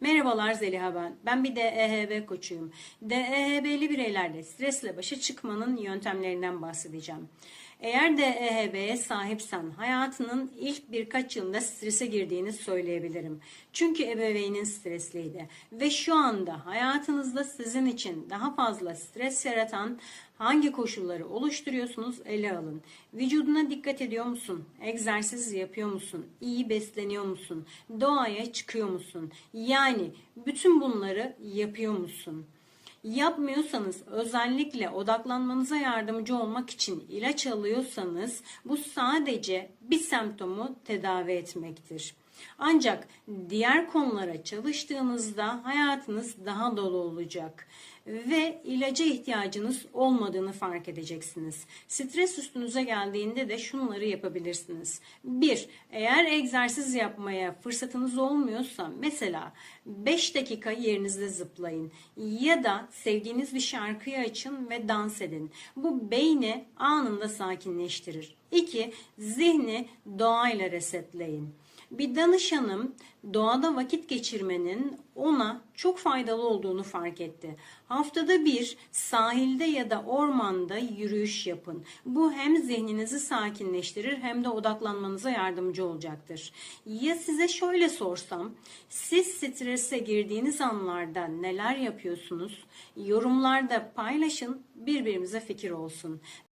Merhabalar Zeliha ben. Ben bir DEHB koçuyum. DEHB'li bireylerle stresle başa çıkmanın yöntemlerinden bahsedeceğim. Eğer DEHB'ye sahipsen hayatının ilk birkaç yılında strese girdiğini söyleyebilirim. Çünkü ebeveynin stresliydi ve şu anda hayatınızda sizin için daha fazla stres yaratan hangi koşulları oluşturuyorsunuz ele alın. Vücuduna dikkat ediyor musun? Egzersiz yapıyor musun? İyi besleniyor musun? Doğaya çıkıyor musun? Yani bütün bunları yapıyor musun? Yapmıyorsanız özellikle odaklanmanıza yardımcı olmak için ilaç alıyorsanız bu sadece bir semptomu tedavi etmektir. Ancak diğer konulara çalıştığınızda hayatınız daha dolu olacak ve ilaca ihtiyacınız olmadığını fark edeceksiniz. Stres üstünüze geldiğinde de şunları yapabilirsiniz. 1. Eğer egzersiz yapmaya fırsatınız olmuyorsa mesela 5 dakika yerinizde zıplayın ya da sevdiğiniz bir şarkıyı açın ve dans edin. Bu beyni anında sakinleştirir. 2. Zihni doğayla resetleyin. Bir danışanım doğada vakit geçirmenin ona çok faydalı olduğunu fark etti. Haftada bir sahilde ya da ormanda yürüyüş yapın. Bu hem zihninizi sakinleştirir hem de odaklanmanıza yardımcı olacaktır. Ya size şöyle sorsam, siz strese girdiğiniz anlarda neler yapıyorsunuz? Yorumlarda paylaşın, birbirimize fikir olsun.